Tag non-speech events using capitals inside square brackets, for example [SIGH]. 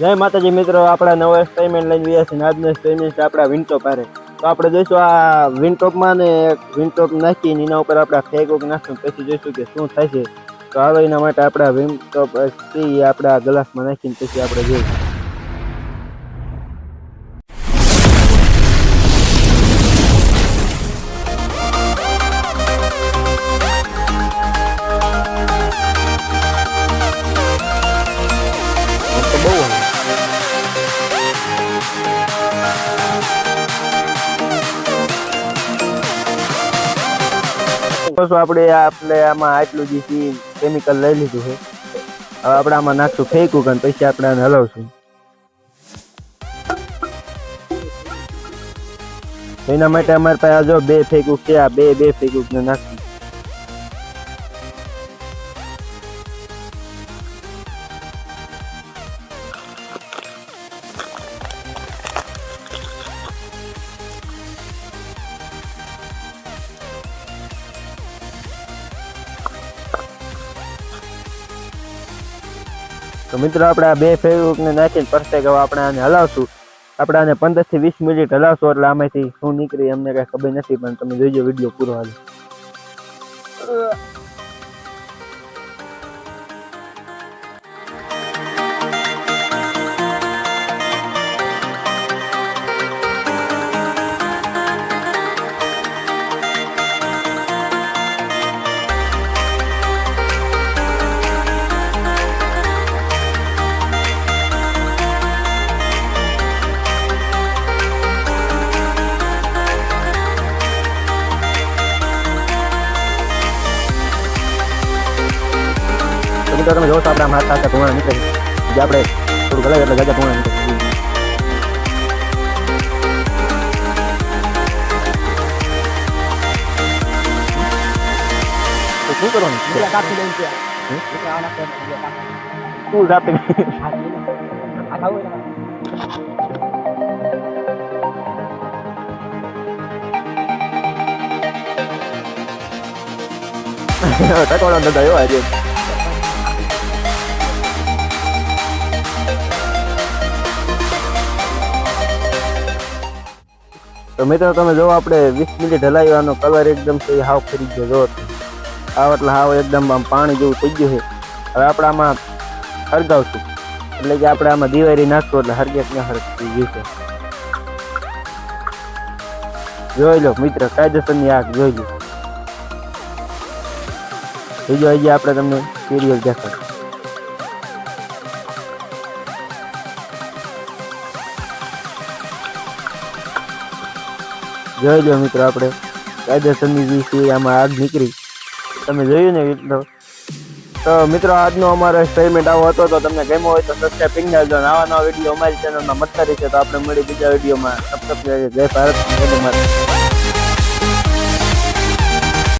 જય માતાજી મિત્રો, આપણા નવા સ્ટેમેન્ટ લઈને ગયા છે આજનો સ્ટેમેન્ટ આપણા વિન્ટોપ હારે. તો આપણે જોઈશું આ વિન્ટોપમાં ને વિન્ટોપ નાખીને એના ઉપર આપણે ફેક નાખશું પછી જોઈશું કે શું થાય છે. તો હવે એના માટે આપણા વિન્ટોપ આપણે ગ્લાસમાં નાખીને પછી આપણે જોઈશું. તો આપણે આપણે આમાં આટલું જે કેમિકલ લઈ લીધું છે. હવે આપણે આમાં નાખશું, ફેંકું અને પછી આપણે આને હલાવશું. એના માટે અમારે પાસે જો બે ફેંકું છે આ બે બે ફેંકું નાખ્યું તો મિત્રો, આપણે આ બે ફેસબુકને નાખીને પરફેક્ટ હવે આપણે આને હલાવશું. આપણે આને પંદરથી વીસ મિનિટ હલાવશું એટલે આમાંથી શું નીકળી અમને કાંઈ ખબર નથી, પણ તમે જોઈજો વીડિયો પૂરો હાલ. મિત્રો તમે જોશો આપણે આમ હાથ હાથ ધોણા નીકળે જે આપણે થોડું ગલાય એટલે ગજા ધોણા નીકળે શું કરવાનું? દઉં છે હમ? એટલે [LAUGHS] તો મિત્રો તમે જો આપણે વીસ મિનિટ હલાવ્યો કલર એકદમ છે હાવ ફરી ગયો જો હાવ એટલે હાવ એકદમ આમ પાણી જેવું થઈ ગયું છે. હવે આપણે આમાં હળગાવશું એટલે કે આપણે આમાં દિવાળી નાખશું એટલે હરગે ને હરગતી જશે જોઈ લો મિત્ર, કાયદેસરની આગ જોઈ લો. બીજો હજી આપણે તમને સિરિયલ દેખાડ જોઈ લો મિત્રો આપણે. કાયદેસરની છે, આમાં આગ નીકળી. તમે જોયું ને મિત્રો? તો મિત્રો, આજનો અમારો એક્સપેરિમેન્ટ આવો હતો, તો તમને ગમ્યો હોય તો સબસ્ક્રાઈબ કરી અને આવા નવા વીડિયો અમારી ચેનલમાં મળતા રહેશે તો આપણે મળી બીજા વિડીયોમાં સબસ્ક્રાઈબ જય ભારત, જય માતરમ.